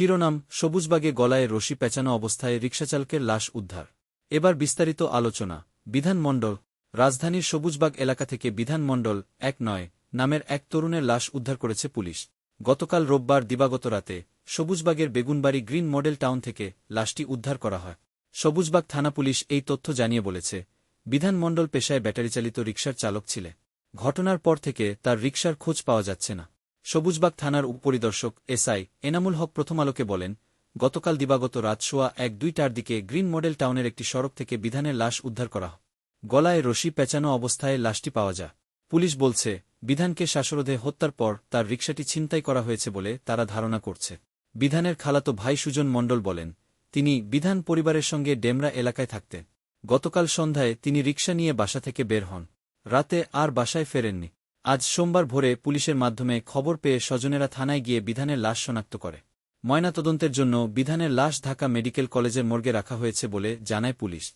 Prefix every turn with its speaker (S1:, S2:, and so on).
S1: শিরোনাম, সবুজবাগে গলায় রশি পেঁচানো অবস্থায় রিকশাচালকের লাশ উদ্ধার। এবার বিস্তারিত আলোচনা। বিধানমণ্ডল রাজধানীর সবুজবাগ এলাকা থেকে বিধানমণ্ডল এক নয়, নামের এক তরুণের লাশ উদ্ধার করেছে পুলিশ। গতকাল রোববার দিবাগত রাতে সবুজবাগের বেগুনবাড়ি গ্রিন মডেল টাউন থেকে লাশটি উদ্ধার করা হয়। সবুজবাগ থানা পুলিশ এই তথ্য জানিয়ে বলেছে বিধানমণ্ডল পেশায় ব্যাটারিচালিত রিকশার চালক ছিলে ঘটনার পর থেকে তার রিকশার খোঁজ পাওয়া যাচ্ছে না। সবুজবাগ থানার উপপরিদর্শক এসআই এনামুল হক প্রথম আলোকে বলেন, গতকাল দিবাগত রাত সোয়া এক দুইটার দিকে গ্রিন মডেল টাউনের একটি সড়ক থেকে বিধানের লাশ উদ্ধার করা গলায় রশি পেঁচানো অবস্থায় লাশটি পাওয়া যায়। পুলিশ বলছে, বিধানকে শ্বাসরোধে হত্যার পর তার রিকশাটি ছিনতাই করা হয়েছে বলে তারা ধারণা করছে। বিধানের খালাতো ভাই সুজন মণ্ডল বলেন, তিনি বিধান পরিবারের সঙ্গে ডেমরা এলাকায় থাকতেন। গতকাল সন্ধ্যায় তিনি রিকশা নিয়ে বাসা থেকে বের হন। রাতে আর বাসায় ফেরেননি। আজ সোমবার ভোরে পুলিশের মাধ্যমে খবর পেয়ে স্বজনেরা থানায় গিয়ে বিধানের লাশ শনাক্ত করে। ময়নাতদন্তের জন্য বিধানের লাশ ঢাকা মেডিকেল কলেজের মর্গে রাখা হয়েছে বলে জানায় পুলিশ।